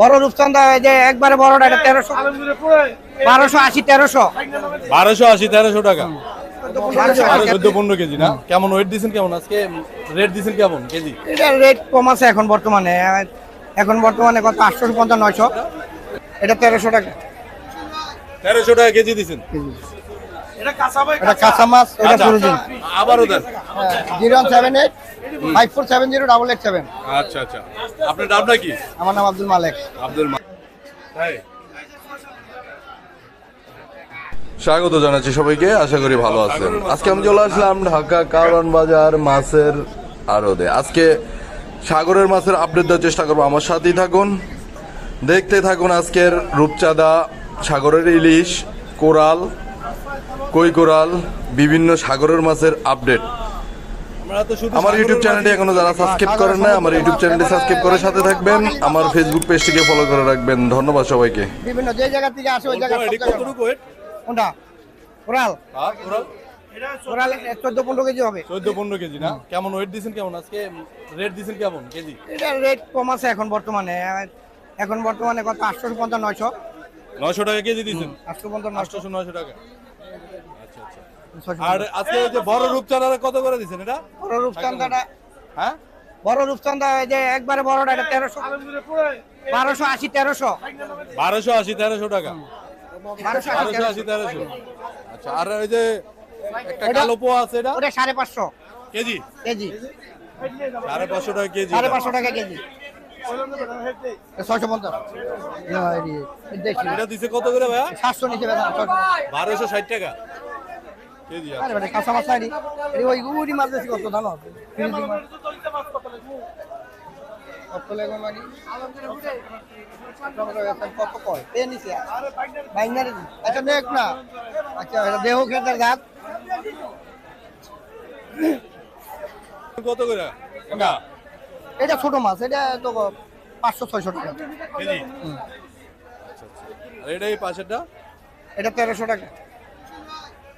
বড় রূপচন্দা যে একবারে বড়টা এটা তেরোশো। বারোশো আশি তেরোশো। বারোশো আশি তেরোশো টাকা। পনেরো কেজি না? কেমন ওয়েট দিচ্ছেন কেমন? আজকে রেট দিচ্ছেন কেমন কেজি? এটার রেট কম আছে এখন বর্তমানে। এখন বর্তমানে কত? আটশোশো পঞ্চাশ নয়শো। এটা তেরোশো টাকা। তেরোশো টাকা কেজি দিচ্ছেন এটা কাঁচা মাছ এটা আচ্ছা, ফুরুজিন আবারও দেন। Zero seven eight. Five four seven zero double eight seven আচ্ছা আচ্ছা। আপনার নামটা কি? আমার নাম আব্দুল মালেক। আব্দুল স্বাগত জানাচ্ছি সবাইকে আশা করি ভালো আছেন। আজকে আমি চলে আসলাম ঢাকা কারণ বাজার মাছের আড়তে। আজকে সাগরের মাছের আপডেট দেওয়ার চেষ্টা করব। আমার সাথেই থাকুন দেখতে থাকুন আজকের রূপচাঁদা সাগরের ইলিশ কোরাল কই কোরাল বিভিন্ন সাগরের মাছের আপডেট। আমার ইউটিউব চ্যানেলটি এখনও যারা সাবস্ক্রাইব করেন না আমার ইউটিউব চ্যানেলটি সাবস্ক্রাইব করে সাথে থাকবেন। আমার ফেসবুক পেজটিকে ফলো করে রাখবেন। ধন্যবাদ সবাইকে। বিভিন্ন যে জায়গা থেকে আসে ওই জায়গা কোনটা? কোরাল। কোরাল। চোদ্দ পনেরো কেজি হবে। চোদ্দ পনেরো কেজি না? কেমন ওয়েট দিচ্ছেন কেমন? আজকে রেট দিচ্ছেন কেমন কেজি? এটার রেট কম আছে এখন বর্তমানে। এখন বর্তমানে কত? আটশোশো পঞ্চাশ নয়শো। নয়শো টাকা কেজি দিচ্ছেন আটশো পঞ্চাশ নয়শো। আটশোশো নয়শো টাকা। ছয়শো আর আজকে যে বড় রূপচাঁদা কত করে দিচ্ছেন এটা? বড় রূপচন্দাটা হ্যাঁ? বড় রূপচন্দা যে একবারে বড়টা এটা তেরোশো। বারোশো আশি তেরোশো। বারোশো আশি তেরোশো টাকা। বারোশো আশি তেরোশো। আচ্ছা আর ওই যে একটা কালো পোয়া আছে এটা? ওটা সাড়ে পাঁচশো। কেজি? কেজি। সাড়ে পাঁচশো টাকা কেজি সাড়ে পাঁচশো টাকা কেজি। ছয়শো পঞ্চাশ। এটা দিছে কত করে ভাইয়া? সাতশো নিচে বারোশো ষাট টাকা। আরে বেটা কাঁচা মাছ নাই রে। ওই মাছ বেশি কত জানো? কত লেগে মারি? কত কয়? এ নিছে। বাইনারি আচ্ছা দেখ না। আচ্ছা এটা দেহ কত করে? এটা? ছোট মাছ এটা তো পাঁচশো ছয়শো টাকা। আচ্ছা আচ্ছা। পাশেরটা? এটা তেরোশো টাকা।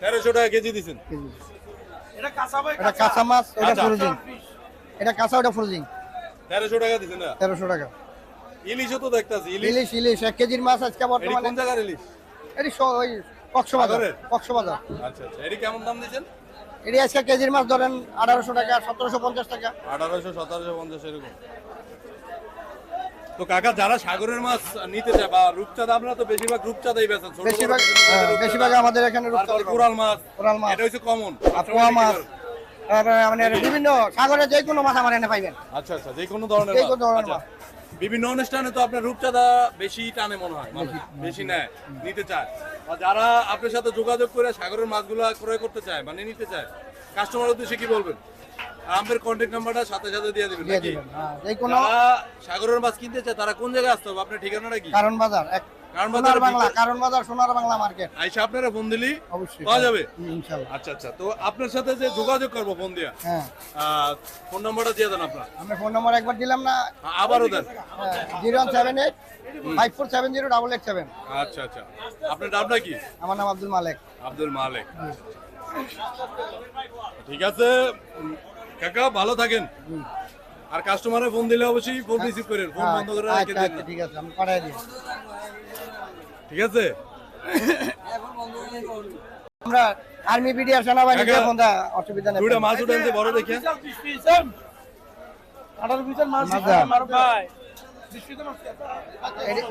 তেরোশো টাকা কেজি দিচ্ছেন এটা কাঁচা মাছ এটা। ফ্রোজিং। এটা কাঁচা ওটা ফ্রোজিং। তেরোশো টাকা দিচ্ছেন না? তেরোশো টাকা। ইলিশও তো দেখতেছি ইলিশ। ইলিশ ইলিশ এক কেজির মাছ আজকে বর্তমানে কোন জায়গার ইলিশ? এটি ওই কক্সবাজার কক্সবাজার। আচ্ছা আচ্ছা। এটি কেমন দাম দিচ্ছেন এটি আজকে কেজির মাছ ধরেন আঠারোশো টাকা সতেরোশো পঞ্চাশ টাকা। আঠারোশো সতেরোশো পঞ্চাশ এরকম। তো কাকা যারা সাগরের মাছ নিতে চায় বা রূপচাঁদা আমরা তো বেশিরভাগ রূপচাঁদাই ছোট বেশিরভাগ বেশিরভাগ আমাদের এখানে রূপচাঁদা কোরাল মাছ কোরাল মাছ। এটা হচ্ছে কমন আর পোয়া মাছ মানে বিভিন্ন সাগরে যে কোনো মাছ আমার এনে পাইবেন। আচ্ছা আচ্ছা যে কোনো ধরনের যে কোনো ধরনের আচ্ছা। মাছ। বিভিন্ন অনুষ্ঠানে তো আপনার রূপচাঁদা বেশি টানে মনে হয় বেশি। নেয় নিতে চায়। আর যারা আপনার সাথে যোগাযোগ করে সাগরের মাছগুলো ক্রয় করতে চায় মানে নিতে চায় কাস্টমার উদ্দেশ্যে কি বলবেন? আর আমাদের কন্ট্যাক্ট নাম্বারটা সাথে সাথে দিয়ে দিবেন দিয়ে নাকি? দিবেন হ্যাঁ, যে কোনো যারা সাগরের মাছ কিনতে চায় তারা কোন জায়গায় আসতে হবে? আপনার ঠিকানাটা কি কারণ বাজার এক কারণ সোনার বাংলা কারণ বাজার সোনার বাংলা মার্কেট। আইসা আপনারা ফোন দিলি অবশ্যই পাওয়া যাবে? হুম, ইনশাল্লাহ। আচ্ছা আচ্ছা তো আপনার সাথে যে যোগাযোগ করব ফোন দিয়া হ্যাঁ। ফোন নাম্বারটা দিয়ে দেন আপনার। আমি ফোন নম্বর একবার দিলাম না। আবারও দেন। Zero seven eight five four seven zero double eight seven আচ্ছা আচ্ছা আপনার নামটা কি? আমার নাম আব্দুল মালেক। আব্দুল মালিক ঠিক আছে উম, কাকা ভালো থাকেন। আর কাস্টমারে ফোন দিলে অবশ্যই ফোন রিসিভ করেন ফোন বন্ধ করে রেখে আচ্ছা দেন আচ্ছা। ঠিক আছে আমি পাঠাই দিই। ঠিক আছে? আমরা আর্মি বিডিআর সেনাবাহিনী ফোন দেয় অসুবিধা নেই। দুইটা মাছ উঠে আনতে বড় দেখে। মাছ দাও। এটি-